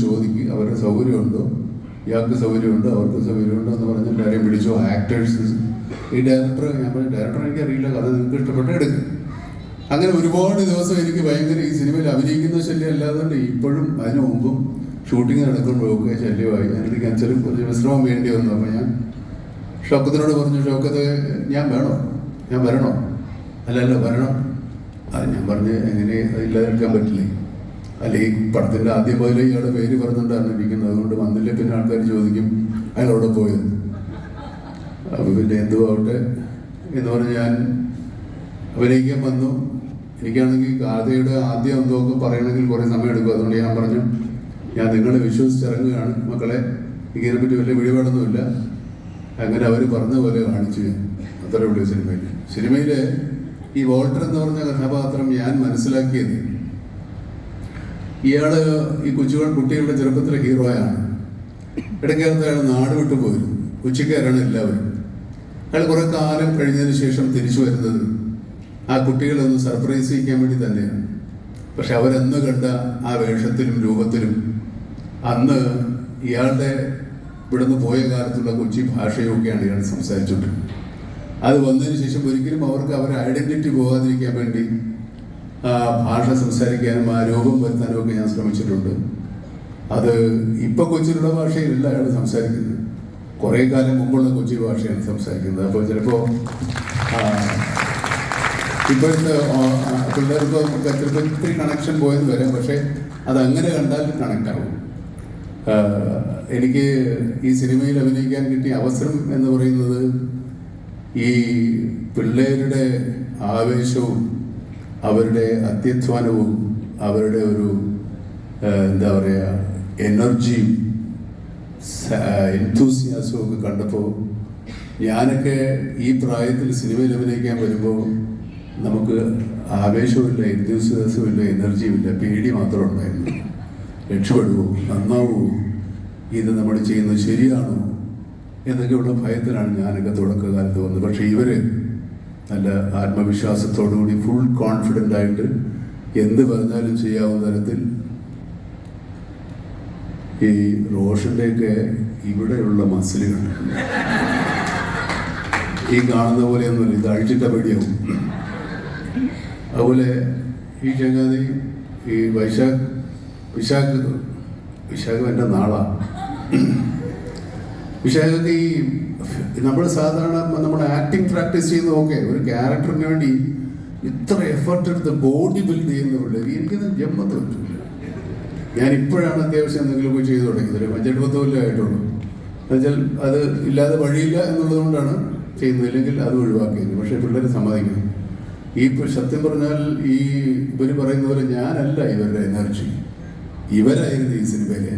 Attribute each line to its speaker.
Speaker 1: ചോദിക്കുക അവരുടെ സൗകര്യമുണ്ടോ? ഇയാൾക്ക് സൗകര്യമുണ്ടോ? അവർക്ക് സൗകര്യമുണ്ടോ എന്ന് പറഞ്ഞ് എല്ലാവരെയും പിടിച്ചു ആക്ടേഴ്സ് ഈ ഡയറക്ടർ ഞാൻ പറഞ്ഞു ഡയറക്ടർ എനിക്ക് അറിയില്ല കഥ നിങ്ങൾക്ക് ഇഷ്ടപ്പെട്ട എടുക്കും. അങ്ങനെ ഒരുപാട് ദിവസം എനിക്ക് ഭയങ്കര ഈ സിനിമയിൽ അഭിനയിക്കുന്ന ശല്യം അല്ലാതെ ഇപ്പോഴും അതിനു മുമ്പും ഷൂട്ടിംഗ് നടക്കുമ്പോഴൊക്കെ ശല്യമായി. എനിക്ക് അച്ഛനും കുറച്ച് വിശ്രമം വേണ്ടി വന്നു. അപ്പോൾ ഞാൻ ഷൗക്കത്തിനോട് പറഞ്ഞു ഷൗക്കത്ത് ഞാൻ വേണോ? ഞാൻ വരണോ? അല്ലല്ലോ അല്ല വരണം. അത് ഞാൻ പറഞ്ഞ് എങ്ങനെ? ഇല്ലാതിരിക്കാൻ പറ്റില്ലേ? അല്ല ഈ പടത്തിന്റെ ആദ്യം മുതലേ ഇയാളുടെ പേര് പറഞ്ഞുകൊണ്ടാണ് ഇരിക്കുന്നത്. അതുകൊണ്ട് വന്നില്ല പിന്നെ ആൾക്കാർ ചോദിക്കും അയാൾ അവിടെ പോയത്? അപ്പോൾ പിന്നെ എന്തു ആവട്ടെ എന്ന് പറഞ്ഞ് ഞാൻ അഭിനയിക്കാൻ വന്നു. എനിക്കാണെങ്കിൽ ഗാഥയുടെ ആദ്യം എന്തൊക്കെ പറയണമെങ്കിൽ കുറേ സമയം എടുക്കും. അതുകൊണ്ട് ഞാൻ പറഞ്ഞു ഞാൻ നിങ്ങളെ വിശ്വസിച്ചിറങ്ങുകയാണ് മക്കളെ. എനിക്ക് ഇതിനെപ്പറ്റി വലിയ പിടിപാടൊന്നുമില്ല അങ്ങനെ അവർ പറഞ്ഞ പോലെ കാണിച്ചു അത്രേ ഉള്ളൂ സിനിമയിൽ സിനിമയിൽ ഈ വോൾട്ടർ എന്ന് പറഞ്ഞ കഥാപാത്രം ഞാൻ മനസ്സിലാക്കിയത് ഇയാൾ ഈ കൊച്ചുകൾ കുട്ടികളുടെ ചെറുപ്പത്തിലെ ഹീറോയാണ് ഇടയ്ക്കകത്ത് അയാൾ നാട് വിട്ടു പോയിരുന്നു. കൊച്ചിക്കാരാണ് എല്ലാവരും. അയാൾ കുറെ കാലം കഴിഞ്ഞതിന് ശേഷം തിരിച്ചു വരുന്നത് ആ കുട്ടികളെ ഒന്ന് സർപ്രൈസ് ചെയ്യിക്കാൻ വേണ്ടി തന്നെയാണ്. പക്ഷെ അവരന്ന് കണ്ട ആ വേഷത്തിലും രൂപത്തിലും അന്ന് ഇയാളുടെ ഇവിടുന്ന് പോയ കാലത്തുള്ള കൊച്ചി ഭാഷയൊക്കെയാണ് ഇയാൾ സംസാരിച്ചുകൊണ്ടിരുന്നത് അത് വന്നതിന് ശേഷം ഒരിക്കലും അവർക്ക് അവരുടെ ഐഡന്റിറ്റി പോകാതിരിക്കാൻ വേണ്ടി ഭാഷ സംസാരിക്കാനും ആ രോഗം വരുത്താനും ഒക്കെ ഞാൻ ശ്രമിച്ചിട്ടുണ്ട്. അത് ഇപ്പൊ കൊച്ചിയിലുള്ള ഭാഷയിലല്ല അയാൾ സംസാരിക്കുന്നത്. കുറേ കാലം മുമ്പുള്ള കൊച്ചി ഭാഷയാണ് സംസാരിക്കുന്നത്. അപ്പോൾ ചിലപ്പോൾ ഇപ്പോഴത്തെ പിള്ളേർക്ക് ചിലപ്പോൾ ഇത്തിരി കണക്ഷൻ പോയെന്ന് വരാം പക്ഷേ അത് അങ്ങനെ കണ്ടാൽ കണക്ട് ആവും. എനിക്ക് ഈ സിനിമയിൽ അഭിനയിക്കാൻ കിട്ടിയ അവസരം എന്ന് പറയുന്നത് ഈ പിള്ളേരുടെ ആവേശവും അവരുടെ അത്യധ്വാനവും അവരുടെ ഒരു എന്താ പറയുക എനർജിയും എൻതൂസിയാസവും ഒക്കെ കണ്ടപ്പോൾ ഞാനൊക്കെ ഈ പ്രായത്തിൽ സിനിമയിൽ അഭിനയിക്കാൻ വരുമ്പോൾ നമുക്ക് ആവേശമില്ല എൻതൂസിയാസവും എനർജിയുമില്ല പേടി മാത്രം ഉണ്ടായിരുന്നു. രക്ഷപ്പെടുവോ? നന്നാവോ? ഇത് നമ്മൾ ചെയ്യുന്നത് ശരിയാണോ? എന്നൊക്കെയുള്ള ഭയത്തിലാണ് ഞാനൊക്കെ തുടക്കകാലത്ത് വന്നത്. പക്ഷേ ഇവർ നല്ല ആത്മവിശ്വാസത്തോടുകൂടി ഫുൾ കോൺഫിഡന്റ് ആയിട്ട് എന്ത് പറഞ്ഞാലും ചെയ്യാവുന്ന തരത്തിൽ ഈ റോഷന്റെയൊക്കെ ഇവിടെയുള്ള മസിലുകൾ. ഈ കാണുന്ന പോലെയൊന്നുമില്ല ഇത് അഴിച്ചിട്ട പേടിയാവും അതുപോലെ ഈ ചങ്ങാതി ഈ വൈശാഖ് വിശാഖ് വിശാഖ് എന്റെ നാളാ. വിശാഖൊക്കെ ഈ നമ്മൾ സാധാരണ നമ്മൾ ആക്ടിങ് പ്രാക്ടീസ് ചെയ്യുന്ന ഓക്കെ ഒരു ക്യാരക്ടറിന് വേണ്ടി ഇത്ര എഫർട്ട് എടുത്ത് ബോഡി ബിൽഡ് ചെയ്യുന്ന പിള്ളേർ എനിക്കത് ജമ്മത്ത് പറ്റില്ല ഞാൻ ഇപ്പോഴാണ് അത്യാവശ്യം എന്തെങ്കിലുമൊക്കെ ചെയ്തു തുടങ്ങിയത്. ഒരു അഞ്ചെട്ടുപത്ത് കൊല്ലം ആയിട്ടുള്ളൂ. എന്നുവെച്ചാൽ അത് ഇല്ലാതെ വഴിയില്ല എന്നുള്ളത് കൊണ്ടാണ് ചെയ്യുന്നത്. ഇല്ലെങ്കിൽ അത് ഒഴിവാക്കിയത്. പക്ഷേ പിള്ളേർ സമ്മതിക്കുന്നു ഈ സത്യം പറഞ്ഞാൽ ഈ ഇവർ പറയുന്ന പോലെ ഞാനല്ല ഇവരുടെ എനർജി ഇവരായിരുന്നു ഈ സിനിമയിലെ